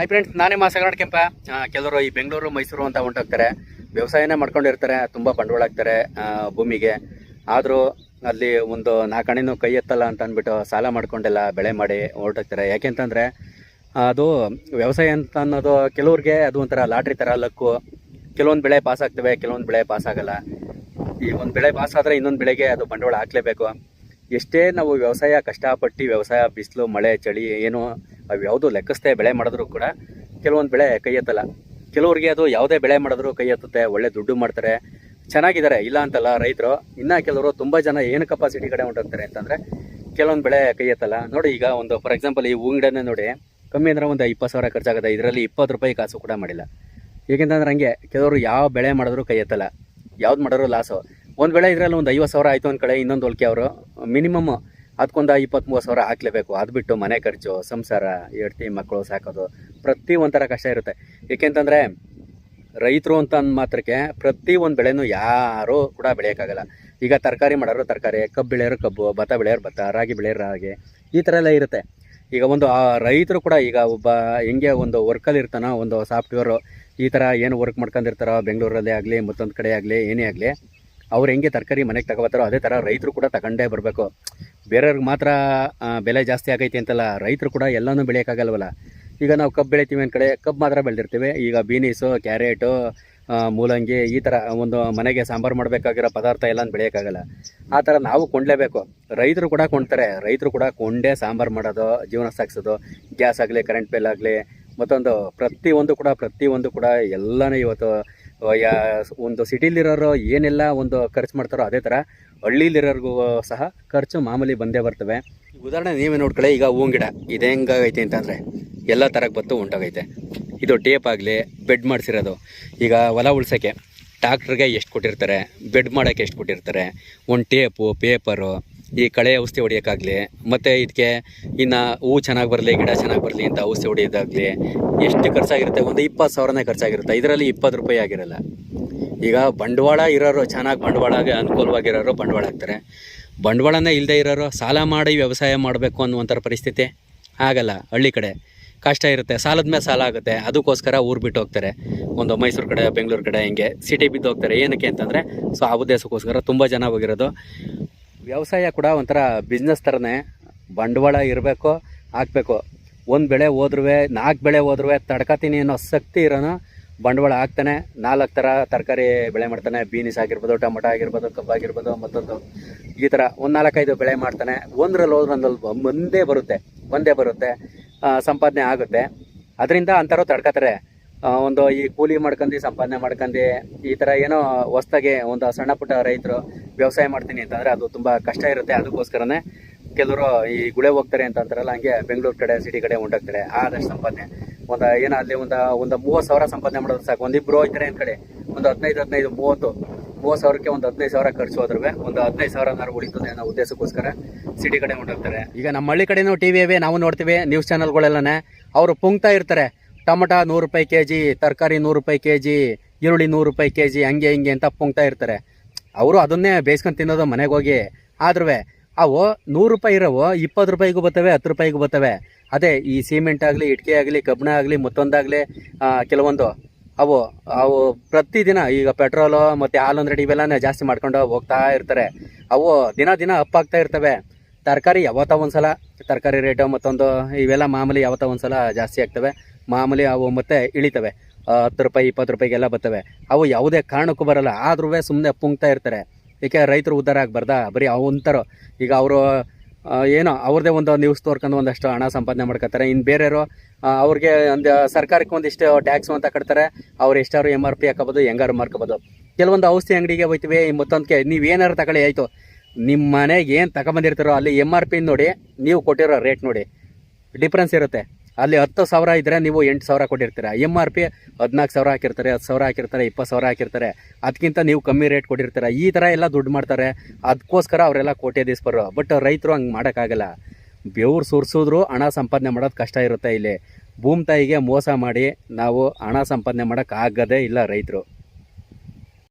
Hi friends ನಾನೇ ಮಾಸಗಡ ಕೆಂಪ. ಕೆಲವರು ಈ ಬೆಂಗಳೂರು, ಮೈಸೂರು ಅಂತ ಹೊಂಟೋಗ್ತಾರೆ. ವ್ಯವಸಾಯನೇ ಮಾಡ್ಕೊಂಡಿರ್ತಾರೆ, ತುಂಬ ಬಂಡವಾಳ ಹಾಕ್ತಾರೆ ಭೂಮಿಗೆ. ಆದರೂ ಅಲ್ಲಿ ಒಂದು ನಾಲ್ಕಣೆನೂ ಕೈ ಎತ್ತಲ್ಲ ಅಂತ ಅಂದ್ಬಿಟ್ಟು ಸಾಲ ಮಾಡ್ಕೊಂಡೆಲ್ಲ ಬೆಳೆ ಮಾಡಿ ಹೊರಟೋಗ್ತಾರೆ. ಯಾಕೆಂತಂದರೆ ಅದು ವ್ಯವಸಾಯ ಅಂತ ಅನ್ನೋದು ಕೆಲವ್ರಿಗೆ ಅದು ಒಂಥರ ಲಾಟ್ರಿ ಥರ ಲಕ್ಕು. ಕೆಲವೊಂದು ಬೆಳೆ ಪಾಸ್ ಆಗ್ತವೆ, ಕೆಲವೊಂದು ಬೆಳೆ ಪಾಸ್ ಆಗಲ್ಲ. ಈ ಒಂದು ಬೆಳೆ ಪಾಸ್ ಆದರೆ ಇನ್ನೊಂದು ಬೆಳೆಗೆ ಅದು ಬಂಡವಾಳ ಹಾಕ್ಲೇಬೇಕು. ಎಷ್ಟೇ ನಾವು ವ್ಯವಸಾಯ ಕಷ್ಟಪಟ್ಟು ವ್ಯವಸಾಯ, ಬಿಸಿಲು, ಮಳೆ, ಚಳಿ, ಏನು ಅವು ಯಾವುದೋ ಲೆಕ್ಕಿಸ್ದೆ ಬೆಳೆ ಮಾಡಿದ್ರು ಕೂಡ ಕೆಲವೊಂದು ಬೆಳೆ ಕೈ ಎತ್ತಲ್ಲ ಕೆಲವ್ರಿಗೆ ಅದು ಯಾವುದೇ ಬೆಳೆ ಮಾಡಿದ್ರು ಕೈ ಎತ್ತುತ್ತೆ ಒಳ್ಳೆ ದುಡ್ಡು ಮಾಡ್ತಾರೆ, ಚೆನ್ನಾಗಿದ್ದಾರೆ, ಇಲ್ಲ ಅಂತಲ್ಲ ರೈತರು. ಇನ್ನ ಕೆಲವರು ತುಂಬ ಜನ ಏನು ಕೆಪಾಸಿಟಿ ಕಡೆ ಹೊಂಟೋಗ್ತಾರೆ ಅಂತಂದರೆ ಕೆಲವೊಂದು ಬೆಳೆ ಕೈ ಎತ್ತಲ್ಲ ನೋಡಿ ಈಗ ಒಂದು ಫಾರ್ ಎಕ್ಸಾಂಪಲ್ ಈ ಹೂಂಗಡನೆ ನೋಡಿ, ಕಮ್ಮಿ ಅಂದರೆ ಒಂದು ಇಪ್ಪತ್ತು ಸಾವಿರ ಖರ್ಚಾಗುತ್ತೆ. ಇದರಲ್ಲಿ ಇಪ್ಪತ್ತು ರೂಪಾಯಿ ಕಾಸು ಕೂಡ ಮಾಡಿಲ್ಲ. ಏಕೆಂತಂದ್ರೆ ಹಂಗೆ ಕೆಲವರು ಯಾವ ಬೆಳೆ ಮಾಡಿದ್ರು ಕೈ ಎತ್ತಲ್ಲ ಯಾವ್ದು ಮಾಡಿದ್ರು ಲಾಸು ಒಂದು ಬೆಳೆ ಇದರಲ್ಲಿ ಒಂದು ಐವತ್ತು ಸಾವಿರ ಆಯಿತು ಒಂದು ಕಡೆ ಇನ್ನೊಂದು ಹೊಲ್ಕೆ ಅವರು. ಮಿನಿಮಮ್ ಅದಕ್ಕೊಂದು ಮೂವತ್ತು ಸಾವಿರ ಹಾಕ್ಲೇಬೇಕು. ಅದು ಬಿಟ್ಟು ಮನೆ ಖರ್ಚು, ಸಂಸಾರ, ಹೆಡ್ತಿ ಮಕ್ಕಳು ಸಾಕೋದು ಪ್ರತಿ ಒಂಥರ ಕಷ್ಟ ಇರುತ್ತೆ. ಏಕೆಂತಂದರೆ ರೈತರು ಅಂತ ಅಂದ ಮಾತ್ರಕ್ಕೆ ಪ್ರತಿ ಒಂದು ಬೆಳೆನೂ ಯಾರೂ ಕೂಡ ಬೆಳೆಯೋಕ್ಕಾಗಲ್ಲ. ಈಗ ತರಕಾರಿ ಮಾಡೋರು ತರಕಾರಿ, ಕಬ್ಬು ಬೆಳೆಯೋರು ಕಬ್ಬು, ಭತ್ತ ಬೆಳೆಯೋರು ಭತ್ತ, ರಾಗಿ ಬೆಳೆಯೋರು ರಾಗಿ, ಈ ಥರ ಎಲ್ಲ ಇರುತ್ತೆ. ಈಗ ಒಂದು, ಆ ರೈತರು ಕೂಡ ಈಗ ಒಬ್ಬ ಹೆಂಗೆ ಒಂದು ವರ್ಕಲ್ಲಿ ಇರ್ತಾನೋ, ಒಂದು ಸಾಫ್ಟ್ವೇರು ಈ ಥರ ಏನು ವರ್ಕ್ ಮಾಡ್ಕೊಂಡಿರ್ತಾರೋ, ಬೆಂಗಳೂರಲ್ಲೇ ಆಗಲಿ, ಮತ್ತೊಂದು ಕಡೆ ಆಗಲಿ, ಏನೇ ಆಗಲಿ, ಅವ್ರು ಹೆಂಗೆ ತರಕಾರಿ ಮನೆಗೆ ತಗೋಬತ್ತಾರೋ, ಅದೇ ಥರ ರೈತರು ಕೂಡ ತಗೊಂಡೇ ಬರಬೇಕು. ಬೇರೆಯವ್ರಿಗೆ ಮಾತ್ರ ಬೆಲೆ ಜಾಸ್ತಿ ಆಗೈತಿ ಅಂತಲ್ಲ, ರೈತರು ಕೂಡ ಎಲ್ಲನೂ ಬೆಳೆಯೋಕ್ಕಾಗಲ್ವಲ್ಲ? ಈಗ ನಾವು ಕಬ್ಬು ಬೆಳಿತೀವಿ ಒಂದು ಕಡೆ ಕಬ್ಬು ಮಾತ್ರ ಬೆಳೆದಿರ್ತೀವಿ. ಈಗ ಬೀನೀಸು, ಕ್ಯಾರೆಟು ಮೂಲಂಗಿ ಈ ಥರ ಒಂದು ಮನೆಗೆ ಸಾಂಬಾರು ಮಾಡಬೇಕಾಗಿರೋ ಪದಾರ್ಥ ಎಲ್ಲ ಬೆಳೆಯೋಕ್ಕಾಗಲ್ಲ. ಆ ಥರ ನಾವು ಕೊಂಡಲೇಬೇಕು. ರೈತರು ಕೂಡ ಕೊಂಡ್ತಾರೆ. ರೈತರು ಕೂಡ ಕೊಂಡೇ ಸಾಂಬಾರು ಮಾಡೋದು, ಜೀವನ ಸಾಗಿಸೋದು. ಗ್ಯಾಸ್ ಆಗಲಿ, ಕರೆಂಟ್ ಬಿಲ್ ಆಗಲಿ, ಮತ್ತೊಂದು ಪ್ರತಿಯೊಂದು ಕೂಡ ಪ್ರತಿಯೊಂದು ಕೂಡ ಎಲ್ಲನೂ ಇವತ್ತು ಯಾ, ಒಂದು ಸಿಟಿಲಿರೋರು ಏನೆಲ್ಲ ಒಂದು ಖರ್ಚು ಮಾಡ್ತಾರೋ ಅದೇ ಥರ ಹಳ್ಳಿಲಿರೋರ್ಗೂ ಸಹ ಖರ್ಚು ಮಾಮೂಲಿ ಬಂದೇ ಬರ್ತವೆ. ಉದಾಹರಣೆ ನೀವೇ ನೋಡ್ಕೊಳ್ಳಿ, ಈಗ ಹೂವಿನ ಗಿಡ. ಇದು ಹೆಂಗಾಗೈತೆ ಅಂತಂದರೆ ಎಲ್ಲ ಥರಕ್ಕೆ ಬತ್ತು ಉಂಟಾಗೈತೆ. ಇದು ಟೇಪ್ ಆಗಲಿ, ಬೆಡ್ ಮಾಡಿಸಿರೋದು. ಈಗ ಹೊಲ ಉಳ್ಸೋಕ್ಕೆ ಟ್ಯಾಕ್ಟ್ರಿಗೆ ಎಷ್ಟು ಕೊಟ್ಟಿರ್ತಾರೆ, ಬೆಡ್ ಮಾಡೋಕ್ಕೆ ಎಷ್ಟು ಕೊಟ್ಟಿರ್ತಾರೆ? ಒಂದು ಟೇಪು, ಪೇಪರು ಈ ಕಳೆ ಔಷಧಿ ಹೊಡಿಯೋಕ್ಕಾಗಲಿ, ಮತ್ತು ಇದಕ್ಕೆ ಇನ್ನು ಹೂ ಚೆನ್ನಾಗಿ ಬರಲಿ, ಗಿಡ ಚೆನ್ನಾಗಿ ಬರಲಿ ಅಂತ ಔಷಧಿ ಹೊಡಿಯೋದಾಗಲಿ, ಎಷ್ಟು ಖರ್ಚಾಗಿರುತ್ತೆ? ಒಂದು ಇಪ್ಪತ್ತು ಸಾವಿರನೇ ಖರ್ಚಾಗಿರುತ್ತೆ. ಇದರಲ್ಲಿ ಇಪ್ಪತ್ತು ರೂಪಾಯಿ ಆಗಿರಲ್ಲ. ಈಗ ಬಂಡವಾಳ ಇರೋರು ಚೆನ್ನಾಗಿ ಬಂಡವಾಳ ಅನುಕೂಲವಾಗಿರೋರು ಬಂಡವಾಳ ಹಾಕ್ತಾರೆ. ಬಂಡವಾಳನೇ ಇಲ್ಲದೆ ಇರೋರು ಸಾಲ ಮಾಡಿ ವ್ಯವಸಾಯ ಮಾಡಬೇಕು ಅನ್ನುವಂಥ ಪರಿಸ್ಥಿತಿ ಆಗಲ್ಲ ಹಳ್ಳಿ ಕಡೆ. ಕಷ್ಟ ಇರುತ್ತೆ. ಸಾಲದ ಮೇಲೆ ಸಾಲ ಆಗುತ್ತೆ. ಅದಕ್ಕೋಸ್ಕರ ಊರು ಬಿಟ್ಟು ಹೋಗ್ತಾರೆ. ಒಂದು ಮೈಸೂರು ಕಡೆ, ಬೆಂಗಳೂರು ಕಡೆ ಹಿಂಗೆ ಸಿಟಿ ಬಿದ್ದು ಹೋಗ್ತಾರೆ. ಏನಕ್ಕೆ ಅಂತಂದರೆ, ಸೊ ಆ ಉದ್ದೇಶಕ್ಕೋಸ್ಕರ ತುಂಬ ಜನ ಹೋಗಿರೋದು. ವ್ಯವಸಾಯ ಕೂಡ ಒಂಥರ ಬಿಸ್ನೆಸ್ ಥರನೇ ಬಂಡವಾಳ ಇರಬೇಕು, ಹಾಕಬೇಕು. ಒಂದು ಬೆಳೆ ಹೋದ್ರೂ ನಾಲ್ಕು ಬೆಳೆ ಹೋದ್ರೂ ತಡ್ಕತೀನಿ ಅನ್ನೋ ಶಕ್ತಿ ಇರೋನು ಬಂಡವಾಳ ಹಾಕ್ತಾನೆ. ನಾಲ್ಕು ಥರ ತರಕಾರಿ ಬೆಳೆ ಮಾಡ್ತಾನೆ. ಬೀನಿಸ್ ಆಗಿರ್ಬೋದು, ಟೊಮೊಟೊ ಆಗಿರ್ಬೋದು ಕಬ್ಬಾಗಿರ್ಬೋದು ಮತ್ತೊಂದು ಈ ಥರ ಒಂದು ನಾಲ್ಕೈದು ಬೆಳೆ ಮಾಡ್ತಾನೆ. ಒಂದರಲ್ಲಿ ಹೋದ್ರೆ ಒಂದಲ್ಲಿ ಒಂದೇ ಬರುತ್ತೆ ಒಂದೇ ಬರುತ್ತೆ ಸಂಪಾದನೆ ಆಗುತ್ತೆ. ಅದರಿಂದ ಅಂಥವ್ರು ತಡ್ಕತಾರೆ. ಒಂದು ಈ ಕೂಲಿ ಮಾಡ್ಕೊಂಡು ಸಂಪಾದನೆ ಮಾಡ್ಕೊಂಡು ಈ ಥರ ಏನೋ ಹೊಸ್ದಾಗೆ ಒಂದು ಸಣ್ಣ ಪುಟ್ಟ ರೈತರು ವ್ಯವಸಾಯ ಮಾಡ್ತೀನಿ ಅಂತಂದರೆ ಅದು ತುಂಬ ಕಷ್ಟ ಇರುತ್ತೆ. ಅದಕ್ಕೋಸ್ಕರನೇ ಕೆಲವರು ಈ ಗುಳೆ ಹೋಗ್ತಾರೆ ಅಂತ ಅಂತಾರಲ್ಲ, ಹಂಗೆ ಬೆಂಗಳೂರು ಕಡೆ ಸಿಟಿ ಕಡೆ ಹೊಂಟೋಗ್ತಾರೆ ಆದಷ್ಟು ಸಂಪಾದನೆ. ಒಂದು, ಏನೋ ಅಲ್ಲಿ ಒಂದು ಒಂದು ಮೂವತ್ತು ಸಾವಿರ ಸಂಪಾದನೆ ಮಾಡೋದು ಸಾಕು. ಒಂದಿಬ್ರು ಹೋಗ್ತಾರೆ ಅಂತ ಕಡೆ. ಒಂದು ಹದಿನೈದು ಹದಿನೈದು, ಮೂವತ್ತು. ಮೂವತ್ತು ಸಾವಿರಕ್ಕೆ ಒಂದು ಹದಿನೈದು ಸಾವಿರ ಖರ್ಚು ಹೋದ್ರೆ ಒಂದು ಹದಿನೈದು ಸಾವಿರ ಉಳಿತದೆ ಅನ್ನೋ ಉದ್ದೇಶಕ್ಕೋಸ್ಕರ ಸಿಟಿ ಕಡೆ ಹೊಂಟೋಗ್ತಾರೆ ಈಗ ನಮ್ಮ ಹಳ್ಳಿ ಕಡೆನೂ ಟಿ ವಿ ನಾವು ನೋಡ್ತೀವಿ ನ್ಯೂಸ್ ಚಾನಲ್ಗಳೆಲ್ಲನೇ ಅವರು ಪುಂಕ್ತಾ ಇರ್ತಾರೆ. ಟೊಮೊಟೊ ನೂರು ರೂಪಾಯಿ ಕೆ ಜಿ ತರಕಾರಿ ನೂರು ರೂಪಾಯಿ ಕೆ ಜಿ ಈರುಳ್ಳಿ ನೂರು ರೂಪಾಯಿ ಕೆ ಜಿ ಹಂಗೆ, ಹಿಂಗೆ ಅಂತ ಪುಂಕ್ತಾ ಇರ್ತಾರೆ. ಅವರು ಅದನ್ನೇ ಬೇಯಿಸ್ಕೊಂಡು ತಿನ್ನೋದು ಮನೆಗೆ ಹೋಗಿ. ಆದ್ರೂ ಅವು ನೂರು ರೂಪಾಯಿ ಇರೋವು, ಇಪ್ಪತ್ತು ರೂಪಾಯಿಗೂ ಬರ್ತವೆ, ಹತ್ತು ರೂಪಾಯಿಗೂ ಬರ್ತವೆ. ಅದೇ ಈ ಸಿಮೆಂಟ್ ಆಗಲಿ, ಇಟ್ಕೆ ಆಗಲಿ, ಕಬ್ಬಿಣ ಆಗಲಿ, ಮತ್ತೊಂದಾಗಲಿ ಕೆಲವೊಂದು. ಅವು ಅವು ಪ್ರತಿದಿನ ಈಗ ಪೆಟ್ರೋಲು ಮತ್ತು ಹಾಲೊಂದು ರೆಡಿ ಇವೆಲ್ಲನೇ ಜಾಸ್ತಿ ಮಾಡ್ಕೊಂಡು ಹೋಗ್ತಾ ಇರ್ತಾರೆ. ಅವು ದಿನ ದಿನ ಅಪ್ಪಾಗ್ತಾ ಇರ್ತವೆ. ತರಕಾರಿ ಯಾವತ್ತೋ ಒಂದ್ಸಲ, ತರಕಾರಿ ರೇಟು ಮತ್ತೊಂದು, ಇವೆಲ್ಲ ಮಾಮೂಲಿ ಯಾವತ್ತೋ ಒಂದ್ಸಲ ಜಾಸ್ತಿ ಆಗ್ತವೆ. ಮಾಮೂಲಿ ಅವು ಮತ್ತೆ ಇಳಿತವೆ. ಹತ್ತು ರೂಪಾಯಿ, ಇಪ್ಪತ್ತು ರೂಪಾಯಿಗೆಲ್ಲ ಬರ್ತವೆ. ಅವು ಯಾವುದೇ ಕಾರಣಕ್ಕೂ ಬರಲ್ಲ. ಆದ್ರೂ ಸುಮ್ಮನೆ ಪುಂಗ್ತಾ ಇರ್ತಾರೆ. ಏಕೆ ರೈತರು ಉದ್ಧಾರ ಆಗಬಾರ್ದಾ? ಬರೀ ಅವಂತರು ಈಗ ಅವರು ಏನೋ ಅವ್ರದ್ದೇ ಒಂದು ನ್ಯೂಸ್ ತೋರ್ಕೊಂಡು ಒಂದಷ್ಟು ಹಣ ಸಂಪಾದನೆ ಮಾಡ್ಕೊತಾರೆ. ಇನ್ನು ಬೇರೆಯವರು ಅವ್ರಿಗೆ ಒಂದು ಸರ್ಕಾರಕ್ಕೆ ಒಂದಿಷ್ಟು ಟ್ಯಾಕ್ಸು ಅಂತ ಕಟ್ತಾರೆ. ಅವ್ರು ಎಷ್ಟಾರು ಎಂ ಆರ್ ಪಿ ಹಾಕೋಬೋದು ಹೆಂಗಾರು ಮಾರ್ಕೋಬೋದು. ಕೆಲವೊಂದು ಔಷಧಿ ಅಂಗಡಿಗೆ ಹೋಯ್ತೀವಿ. ಮತ್ತೊಂದಕ್ಕೆ ನೀವು ಏನಾರು ತಗೊಳ್ಳಿ, ಆಯಿತು. ನಿಮ್ಮ ಮನೆಗೆ ಏನು ತಗೊಂಬಂದಿರ್ತಾರೋ ಅಲ್ಲಿ ಎಂ ಆರ್ ಪಿ ನೋಡಿ, ನೀವು ಕೊಟ್ಟಿರೋ ರೇಟ್ ನೋಡಿ. ಡಿಫ್ರೆನ್ಸ್ ಇರುತ್ತೆ. ಅಲ್ಲಿ ಹತ್ತು ಸಾವಿರ ಇದ್ದರೆ ನೀವು ಎಂಟು ಸಾವಿರ ಕೊಟ್ಟಿರ್ತೀರ? ಎಂ ಆರ್ ಪಿ ಹದಿನಾಲ್ಕು ಸಾವಿರ ಹಾಕಿರ್ತಾರೆ, ಹತ್ತು ಸಾವಿರ ಹಾಕಿರ್ತಾರೆ, ಇಪ್ಪತ್ತು ಸಾವಿರ ಹಾಕಿರ್ತಾರೆ. ಅದಕ್ಕಿಂತ ನೀವು ಕಮ್ಮಿ ರೇಟ್ ಕೊಟ್ಟಿರ್ತೀರ? ಈ ಥರ ಎಲ್ಲ ದುಡ್ಡು ಮಾಡ್ತಾರೆ. ಅದಕ್ಕೋಸ್ಕರ ಅವರೆಲ್ಲ ಕೋಟ್ಯಾಧೀಶ್ವರರು ಬಟ್ ರೈತರು ಹಂಗೆ ಮಾಡೋಕ್ಕಾಗಲ್ಲ. ಬೆವ್ರು ಸುರಿಸಿದ್ರು ಹಣ ಸಂಪಾದನೆ ಮಾಡೋದು ಕಷ್ಟ ಇರುತ್ತೆ ಇಲ್ಲಿ. ಭೂಮಿ ತಾಯಿಗೆ ಮೋಸ ಮಾಡಿ ನಾವು ಹಣ ಸಂಪಾದನೆ ಮಾಡೋಕ್ಕಾಗದೇ ಇಲ್ಲ ರೈತರು.